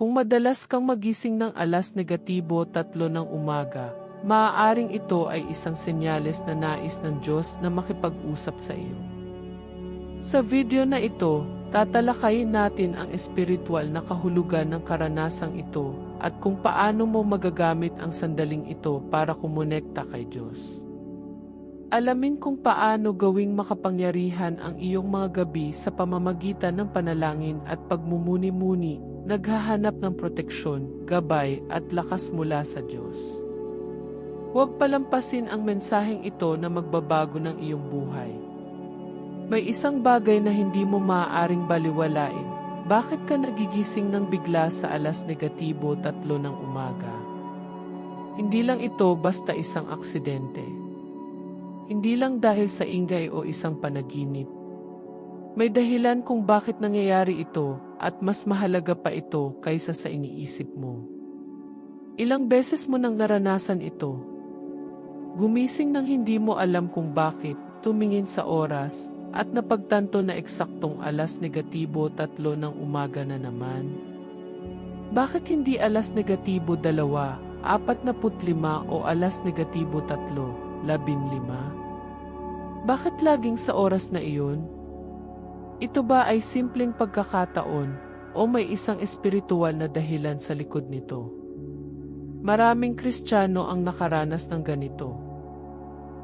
Kung madalas kang magising ng alas negatibo tatlo ng umaga, maaaring ito ay isang senyales na nais ng Diyos na makipag-usap sa iyo. Sa video na ito, tatalakayin natin ang espiritual na kahulugan ng karanasang ito at kung paano mo magagamit ang sandaling ito para kumonekta kay Diyos. Alamin kung paano gawing makapangyarihan ang iyong mga gabi sa pamamagitan ng panalangin at pagmumuni-muni, naghahanap ng proteksyon, gabay at lakas mula sa Diyos. Huwag palampasin ang mensaheng ito na magbabago ng iyong buhay. May isang bagay na hindi mo maaaring baliwalain. Bakit ka nagigising ng bigla sa alas negatibo tatlo ng umaga? Hindi lang ito basta isang aksidente. Hindi lang dahil sa ingay o isang panaginip. May dahilan kung bakit nangyayari ito at mas mahalaga pa ito kaysa sa iniisip mo. Ilang beses mo nang naranasan ito. Gumising nang hindi mo alam kung bakit, tumingin sa oras, at napagtanto na eksaktong alas negatibo tatlo ng umaga na naman. Bakit hindi alas negatibo dalawa, apat na putlima o alas negatibo tatlo, labin lima? Bakit laging sa oras na iyon? Ito ba ay simpleng pagkakataon o may isang espiritual na dahilan sa likod nito? Maraming Kristiyano ang nakaranas ng ganito.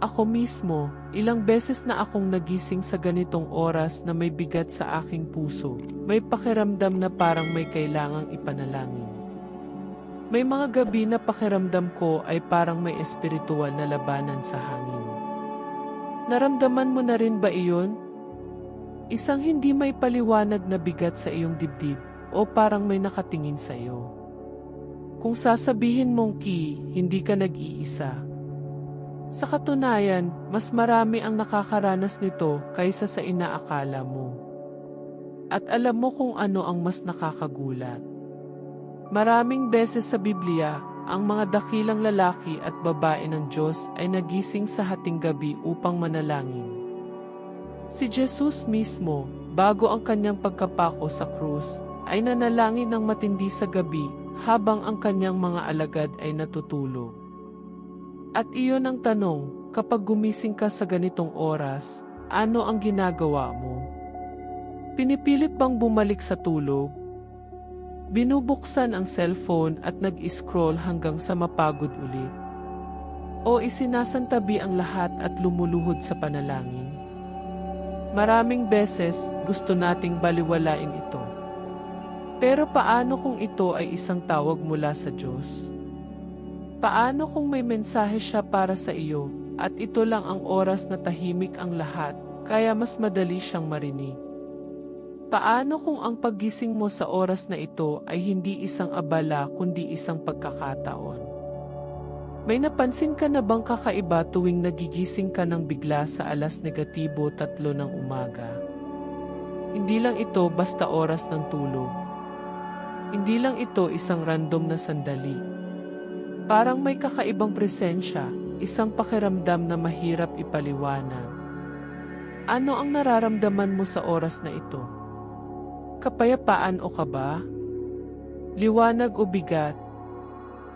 Ako mismo, ilang beses na akong nagising sa ganitong oras na may bigat sa aking puso, may pakiramdam na parang may kailangang ipanalangin. May mga gabi na pakiramdam ko ay parang may espiritual na labanan sa hangin. Naramdaman mo na rin ba iyon? Isang hindi may paliwanag na bigat sa iyong dibdib o parang may nakatingin sa iyo. Kung sasabihin mong ki, hindi ka nag-iisa. Sa katunayan, mas marami ang nakakaranas nito kaysa sa inaakala mo. At alam mo kung ano ang mas nakakagulat. Maraming beses sa Biblia, ang mga dakilang lalaki at babae ng Diyos ay nagising sa hating gabi upang manalangin. Si Jesus mismo, bago ang kanyang pagkapako sa krus, ay nanalangin ng matindi sa gabi habang ang kanyang mga alagad ay natutulog. At iyon ang tanong, kapag gumising ka sa ganitong oras, ano ang ginagawa mo? Pinipilit bang bumalik sa tulog Binubuksan ang cellphone at nag-scroll hanggang sa mapagod ulit. O isinasantabi ang lahat at lumuluhod sa panalangin. Maraming beses gusto nating baliwalain ito. Pero paano kung ito ay isang tawag mula sa Diyos? Paano kung may mensahe siya para sa iyo at ito lang ang oras na tahimik ang lahat kaya mas madali siyang marinig? Paano kung ang paggising mo sa oras na ito ay hindi isang abala kundi isang pagkakataon? May napansin ka na bang kakaiba tuwing nagigising ka ng bigla sa alas negatibo tatlo ng umaga? Hindi lang ito basta oras ng tulog. Hindi lang ito isang random na sandali. Parang may kakaibang presensya, isang pakiramdam na mahirap ipaliwanag. Ano ang nararamdaman mo sa oras na ito? Kapayapaan o kaba? Liwanag o bigat?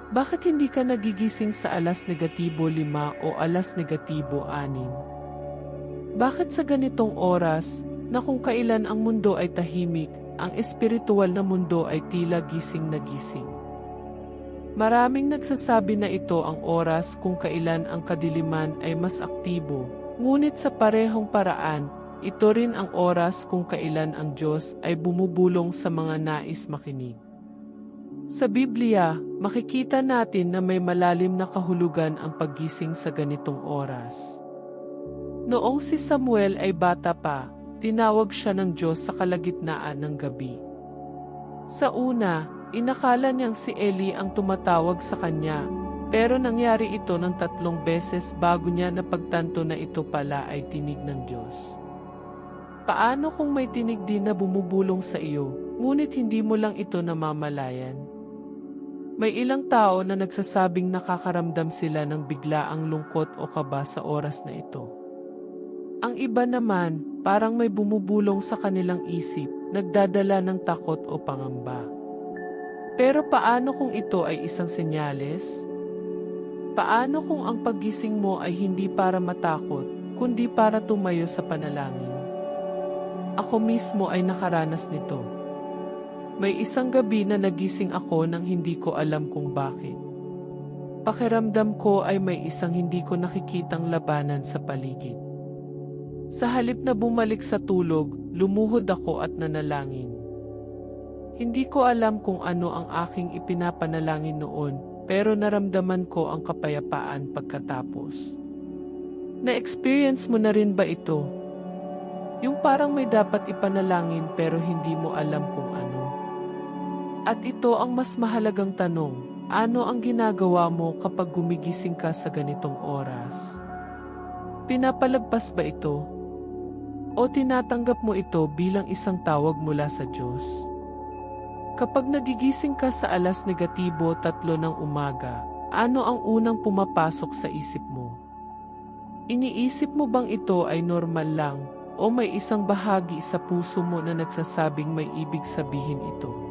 Bakit hindi ka nagigising sa alas negatibo lima o alas negatibo anim? Bakit sa ganitong oras, na kung kailan ang mundo ay tahimik, ang espiritual na mundo ay tila gising na gising? Maraming nagsasabi na ito ang oras kung kailan ang kadiliman ay mas aktibo, ngunit sa parehong paraan, ito rin ang oras kung kailan ang Diyos ay bumubulong sa mga nais makinig. Sa Biblia, makikita natin na may malalim na kahulugan ang paggising sa ganitong oras. Noong si Samuel ay bata pa, tinawag siya ng Diyos sa kalagitnaan ng gabi. Sa una, inakala niyang si Eli ang tumatawag sa kanya, pero nangyari ito ng tatlong beses bago niya napagtanto na ito pala ay tinig ng Diyos. Paano kung may tinig din na bumubulong sa iyo, ngunit hindi mo lang ito namamalayan? May ilang tao na nagsasabing nakakaramdam sila ng biglaang lungkot o kaba sa oras na ito. Ang iba naman, parang may bumubulong sa kanilang isip, nagdadala ng takot o pangamba. Pero paano kung ito ay isang senyales? Paano kung ang paggising mo ay hindi para matakot, kundi para tumayo sa panalangin? Ako mismo ay nakaranas nito. May isang gabi na nagising ako nang hindi ko alam kung bakit. Pakiramdam ko ay may isang hindi ko nakikitang labanan sa paligid. Sa halip na bumalik sa tulog, lumuhod ako at nanalangin. Hindi ko alam kung ano ang aking ipinapanalangin noon, pero naramdaman ko ang kapayapaan pagkatapos. Na-experience mo na rin ba ito? Yung parang may dapat ipanalangin pero hindi mo alam kung ano. At ito ang mas mahalagang tanong, ano ang ginagawa mo kapag gumigising ka sa ganitong oras? Pinapalagpas ba ito? O tinatanggap mo ito bilang isang tawag mula sa Diyos? Kapag nagigising ka sa alas negatibo tatlo ng umaga, ano ang unang pumapasok sa isip mo? Iniisip mo bang ito ay normal lang o may isang bahagi sa puso mo na nagsasabing may ibig sabihin ito?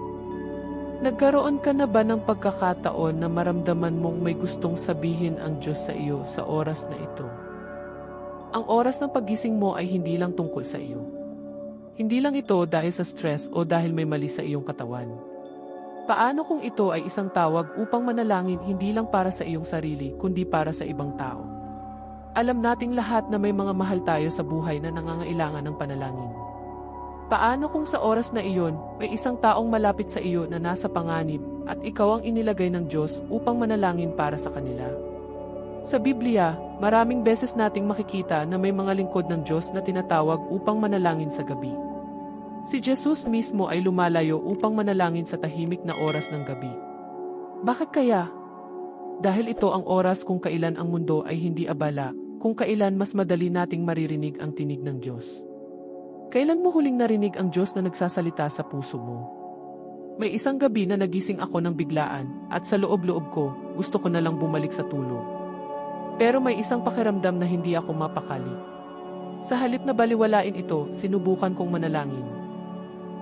Nagkaroon ka na ba ng pagkakataon na maramdaman mong may gustong sabihin ang Diyos sa iyo sa oras na ito? Ang oras ng pagising mo ay hindi lang tungkol sa iyo. Hindi lang ito dahil sa stress o dahil may mali sa iyong katawan. Paano kung ito ay isang tawag upang manalangin hindi lang para sa iyong sarili kundi para sa ibang tao? Alam nating lahat na may mga mahal tayo sa buhay na nangangailangan ng panalangin. Paano kung sa oras na iyon, may isang taong malapit sa iyo na nasa panganib at ikaw ang inilagay ng Diyos upang manalangin para sa kanila? Sa Biblia, maraming beses nating makikita na may mga lingkod ng Diyos na tinatawag upang manalangin sa gabi. Si Jesus mismo ay lumalayo upang manalangin sa tahimik na oras ng gabi. Bakit kaya? Dahil ito ang oras kung kailan ang mundo ay hindi abala, kung kailan mas madali nating maririnig ang tinig ng Diyos. Kailan mo huling narinig ang Diyos na nagsasalita sa puso mo? May isang gabi na nagising ako ng biglaan at sa loob-loob ko, gusto ko na lang bumalik sa tulog. Pero may isang pakiramdam na hindi ako mapakali. Sa halip na baliwalain ito, sinubukan kong manalangin.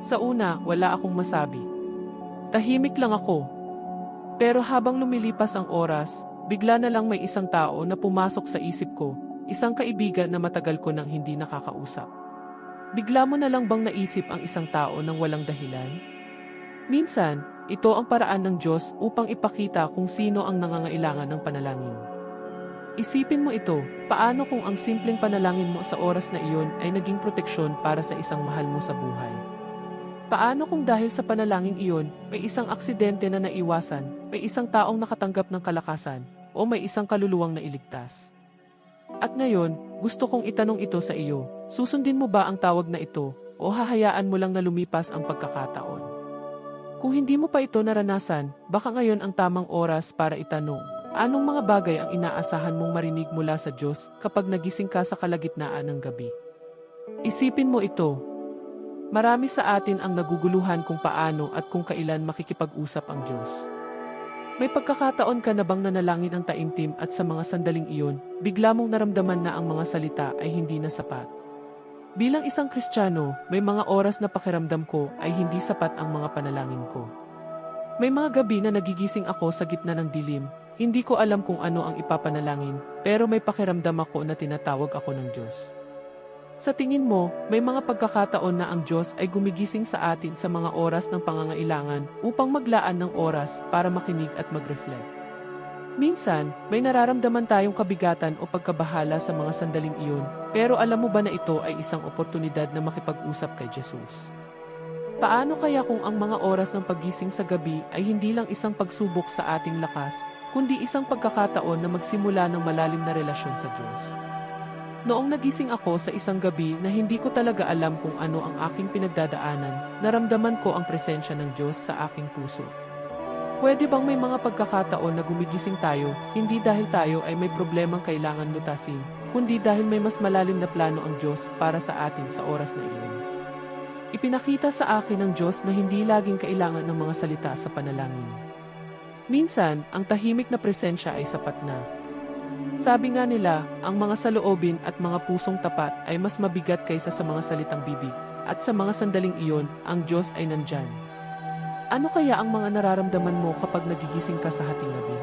Sa una, wala akong masabi. Tahimik lang ako. Pero habang lumilipas ang oras, bigla na lang may isang tao na pumasok sa isip ko, isang kaibigan na matagal ko nang hindi nakakausap. Bigla mo na lang bang naisip ang isang tao nang walang dahilan? Minsan, ito ang paraan ng Diyos upang ipakita kung sino ang nangangailangan ng panalangin. Isipin mo ito, paano kung ang simpleng panalangin mo sa oras na iyon ay naging proteksyon para sa isang mahal mo sa buhay? Paano kung dahil sa panalangin iyon, may isang aksidente na naiwasan, may isang taong nakatanggap ng kalakasan, o may isang kaluluwang nailigtas? At ngayon, gusto kong itanong ito sa iyo, susundin mo ba ang tawag na ito, o hahayaan mo lang na lumipas ang pagkakataon? Kung hindi mo pa ito naranasan, baka ngayon ang tamang oras para itanong, anong mga bagay ang inaasahan mong marinig mula sa Diyos kapag nagising ka sa kalagitnaan ng gabi? Isipin mo ito. Marami sa atin ang naguguluhan kung paano at kung kailan makikipag-usap ang Diyos. May pagkakataon ka na bang nanalangin ang taimtim at sa mga sandaling iyon, bigla mong naramdaman na ang mga salita ay hindi na sapat. Bilang isang Kristiyano, may mga oras na pakiramdam ko ay hindi sapat ang mga panalangin ko. May mga gabi na nagigising ako sa gitna ng dilim, hindi ko alam kung ano ang ipapanalangin, pero may pakiramdam ako na tinatawag ako ng Diyos. Sa tingin mo, may mga pagkakataon na ang Diyos ay gumigising sa atin sa mga oras ng pangangailangan upang maglaan ng oras para makinig at mag-reflect. Minsan, may nararamdaman tayong kabigatan o pagkabahala sa mga sandaling iyon, pero alam mo ba na ito ay isang oportunidad na makipag-usap kay Jesus? Paano kaya kung ang mga oras ng paggising sa gabi ay hindi lang isang pagsubok sa ating lakas, kundi isang pagkakataon na magsimula ng malalim na relasyon sa Diyos? Noong nagising ako sa isang gabi na hindi ko talaga alam kung ano ang aking pinagdadaanan, naramdaman ko ang presensya ng Diyos sa aking puso. Pwede bang may mga pagkakataon na gumigising tayo, hindi dahil tayo ay may problemang kailangan lutasin, kundi dahil may mas malalim na plano ang Diyos para sa atin sa oras na iyon. Ipinakita sa akin ng Diyos na hindi laging kailangan ng mga salita sa panalangin. Minsan, ang tahimik na presensya ay sapat na. Sabi nga nila, ang mga saloobin at mga pusong tapat ay mas mabigat kaysa sa mga salitang bibig, at sa mga sandaling iyon, ang Diyos ay nandyan. Ano kaya ang mga nararamdaman mo kapag nagigising ka sa hating gabi?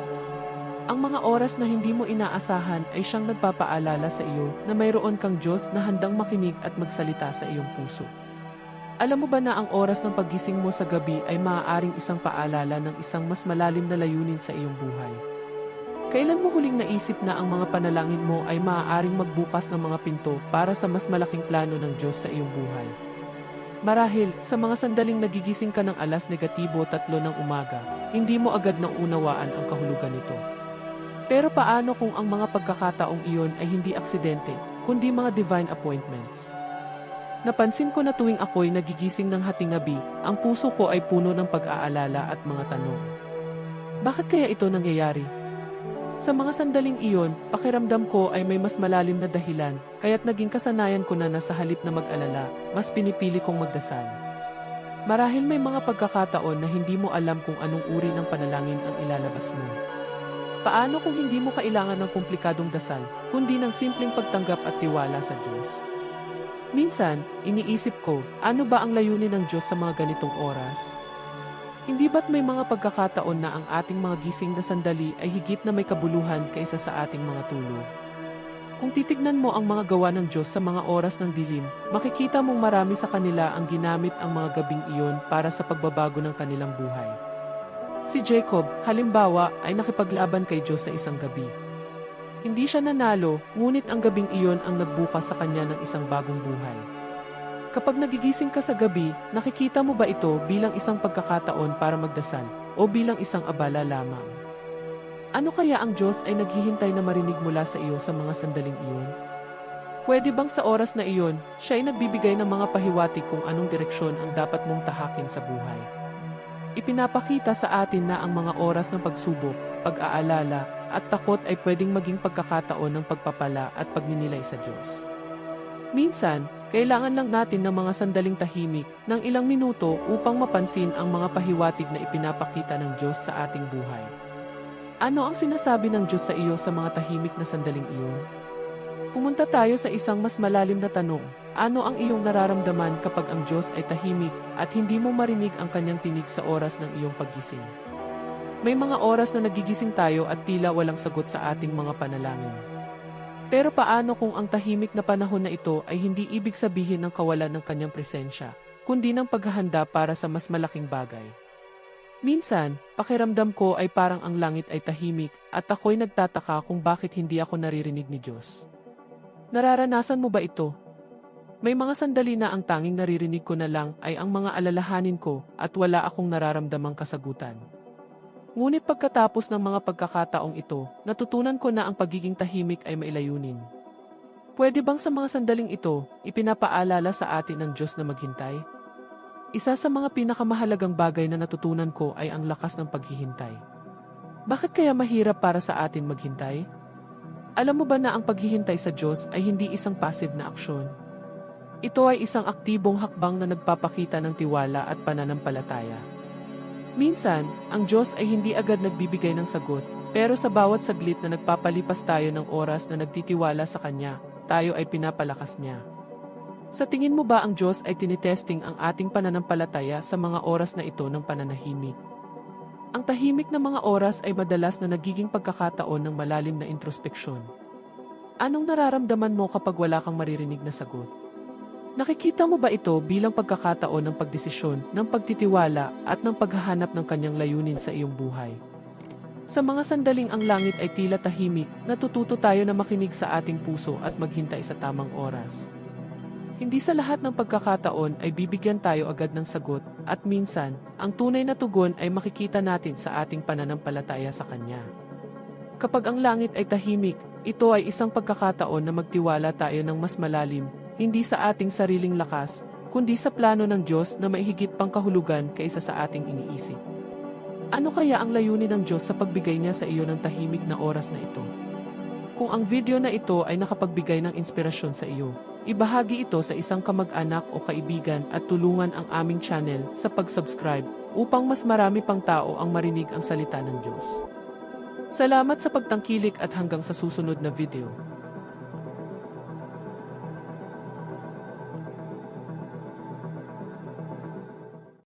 Ang mga oras na hindi mo inaasahan ay siyang nagpapaalala sa iyo na mayroon kang Diyos na handang makinig at magsalita sa iyong puso. Alam mo ba na ang oras ng paggising mo sa gabi ay maaaring isang paalala ng isang mas malalim na layunin sa iyong buhay? Kailan mo huling naisip na ang mga panalangin mo ay maaaring magbukas ng mga pinto para sa mas malaking plano ng Diyos sa iyong buhay? Marahil, sa mga sandaling nagigising ka ng alas negatibo tatlo ng umaga, hindi mo agad naunawaan ang kahulugan nito. Pero paano kung ang mga pagkakataong iyon ay hindi aksidente, kundi mga divine appointments? Napansin ko na tuwing ako'y nagigising ng hating gabi, ang puso ko ay puno ng pag-aalala at mga tanong. Bakit kaya ito nangyayari? Sa mga sandaling iyon, pakiramdam ko ay may mas malalim na dahilan, kaya't naging kasanayan ko na na sa halip na mag-alala, mas pinipili kong magdasal. Marahil may mga pagkakataon na hindi mo alam kung anong uri ng panalangin ang ilalabas mo. Paano kung hindi mo kailangan ng komplikadong dasal, kundi ng simpleng pagtanggap at tiwala sa Diyos? Minsan, iniisip ko, ano ba ang layunin ng Diyos sa mga ganitong oras? Hindi ba't may mga pagkakataon na ang ating mga gising na sandali ay higit na may kabuluhan kaysa sa ating mga tulog? Kung titignan mo ang mga gawa ng Diyos sa mga oras ng dilim, makikita mong marami sa kanila ang ginamit ang mga gabing iyon para sa pagbabago ng kanilang buhay. Si Jacob, halimbawa, ay nakipaglaban kay Diyos sa isang gabi. Hindi siya nanalo, ngunit ang gabing iyon ang nagbukas sa kanya ng isang bagong buhay. Kapag nagigising ka sa gabi, nakikita mo ba ito bilang isang pagkakataon para magdasal o bilang isang abala lamang? Ano kaya ang Diyos ay naghihintay na marinig mula sa iyo sa mga sandaling iyon? Pwede bang sa oras na iyon, siya ay nagbibigay ng mga pahiwatig kung anong direksyon ang dapat mong tahakin sa buhay? Ipinapakita sa atin na ang mga oras ng pagsubok, pag-aalala, at takot ay pwedeng maging pagkakataon ng pagpapala at pagninilay sa Diyos. Minsan, kailangan lang natin ng mga sandaling tahimik ng ilang minuto upang mapansin ang mga pahiwatig na ipinapakita ng Diyos sa ating buhay. Ano ang sinasabi ng Diyos sa iyo sa mga tahimik na sandaling iyon? Pumunta tayo sa isang mas malalim na tanong. Ano ang iyong nararamdaman kapag ang Diyos ay tahimik at hindi mo marinig ang kanyang tinig sa oras ng iyong paggising? May mga oras na nagigising tayo at tila walang sagot sa ating mga panalangin. Pero paano kung ang tahimik na panahon na ito ay hindi ibig sabihin ng kawalan ng kanyang presensya, kundi ng paghahanda para sa mas malaking bagay? Minsan, pakiramdam ko ay parang ang langit ay tahimik at ako'y nagtataka kung bakit hindi ako naririnig ni Diyos. Nararanasan mo ba ito? May mga sandali na ang tanging naririnig ko na lang ay ang mga alalahanin ko at wala akong nararamdamang kasagutan. Ngunit pagkatapos ng mga pagkakataong ito, natutunan ko na ang pagiging tahimik ay mailayunin. Pwede bang sa mga sandaling ito, ipinapaalala sa atin ng Diyos na maghintay? Isa sa mga pinakamahalagang bagay na natutunan ko ay ang lakas ng paghihintay. Bakit kaya mahirap para sa atin maghintay? Alam mo ba na ang paghihintay sa Diyos ay hindi isang passive na aksyon? Ito ay isang aktibong hakbang na nagpapakita ng tiwala at pananampalataya. Minsan, ang Diyos ay hindi agad nagbibigay ng sagot, pero sa bawat saglit na nagpapalipas tayo ng oras na nagtitiwala sa Kanya, tayo ay pinapalakas niya. Sa tingin mo ba ang Diyos ay tinitesting ang ating pananampalataya sa mga oras na ito ng pananahimik? Ang tahimik na mga oras ay madalas na nagiging pagkakataon ng malalim na introspeksyon. Anong nararamdaman mo kapag wala kang maririnig na sagot? Nakikita mo ba ito bilang pagkakataon ng pagdesisyon, ng pagtitiwala at ng paghahanap ng kanyang layunin sa iyong buhay? Sa mga sandaling ang langit ay tila tahimik, natututo tayo na makinig sa ating puso at maghintay sa tamang oras. Hindi sa lahat ng pagkakataon ay bibigyan tayo agad ng sagot, at minsan, ang tunay na tugon ay makikita natin sa ating pananampalataya sa Kanya. Kapag ang langit ay tahimik, ito ay isang pagkakataon na magtiwala tayo ng mas malalim, hindi sa ating sariling lakas, kundi sa plano ng Diyos na maihigit pang kahulugan kaysa sa ating iniisip. Ano kaya ang layunin ng Diyos sa pagbigay niya sa iyo ng tahimik na oras na ito? Kung ang video na ito ay nakapagbigay ng inspirasyon sa iyo, ibahagi ito sa isang kamag-anak o kaibigan at tulungan ang aming channel sa pag-subscribe upang mas marami pang tao ang marinig ang salita ng Diyos. Salamat sa pagtangkilik at hanggang sa susunod na video.